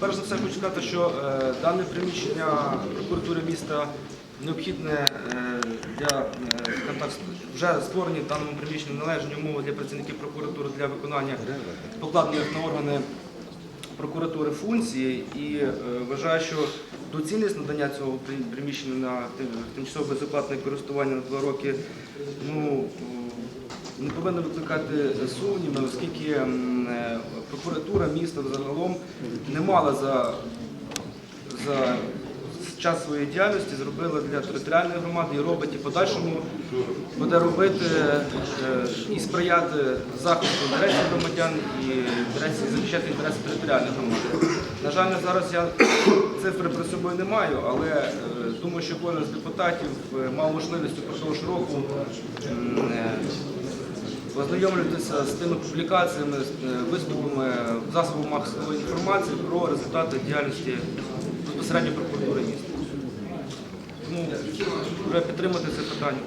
Перш за все хочу сказати, що е, дане приміщення прокуратури міста необхідне е, для е, так, вже створені в даному приміщенні належні умови для працівників прокуратури для виконання покладених на органи прокуратури функції. І вважаю, що доцільність надання цього приміщення на тимчасове безоплатне користування на два роки ну, не повинно викликати сумніви, оскільки е, прокуратура міста загалом не мала за, за час своєї діяльності зробила для територіальної громади і робить і подальшому буде робити е, і сприяти захисту інтересів громадян і захищати інтереси територіальної громади. На жаль, зараз я цифри при собою не маю, але е, думаю, що кожен з депутатів мав можливість упродовж року ознайомлюватися з тими публікаціями, е, виступами в засобах масової інформації про результати діяльності безпосередньо прокуратури міста. Тому треба підтримати це питання.